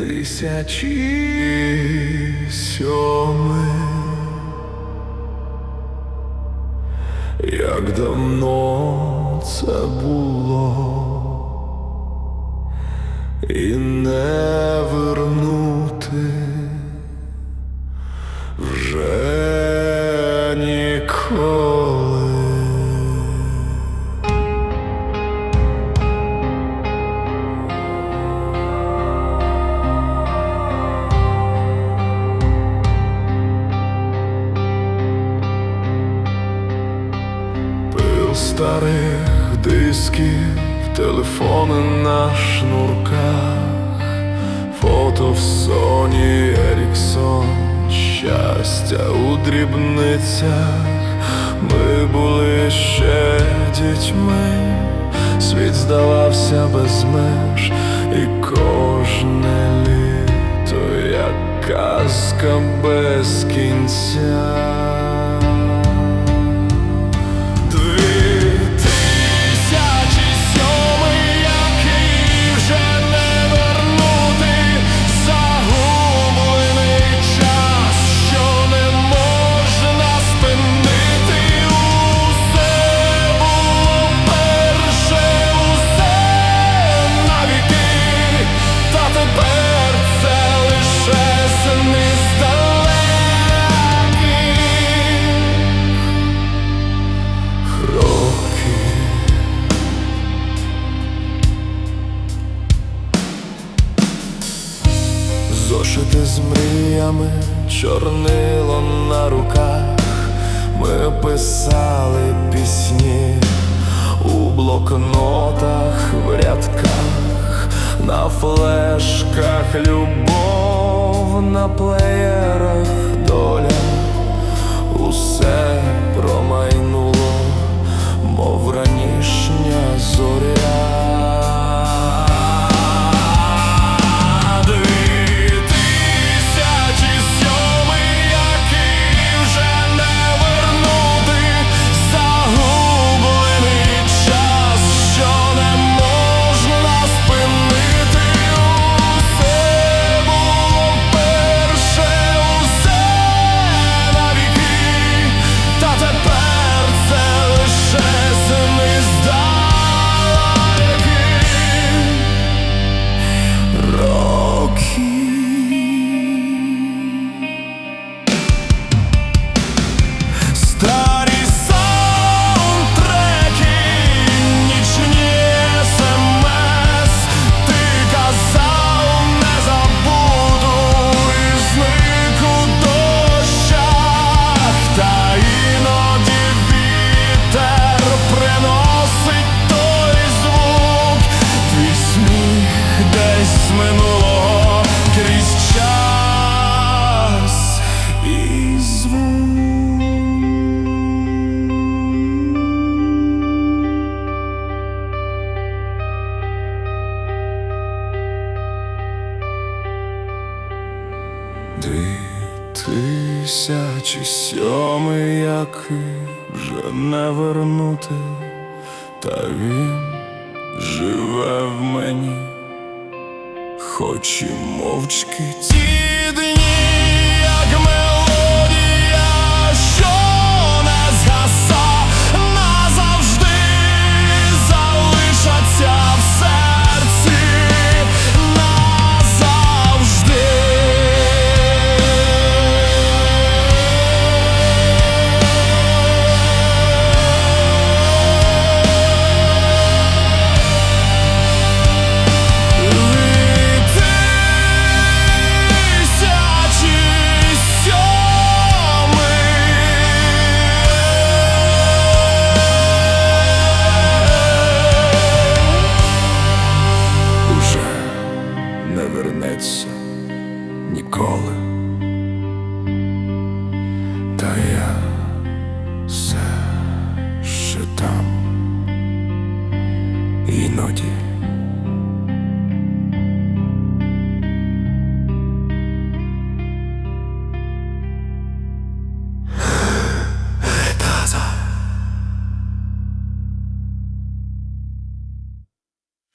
тисячі сьоми, Як давно це було, дисків, телефони на шнурках, фото в Соні Еріксон, щастя у дрібницях. Ми були ще дітьми, світ здавався без меж, і кожне літо, як казка без кінця. Зошити з мріями, чорнило на руках, ми писали пісні у блокнотах, в рядках, на флешках. Любов, на плеєрах доля, тисячі сьомий, який вже не вернути, та він живе в мені, хоч і мовчки ті вернеться ніколи. Та я все ще там іноді.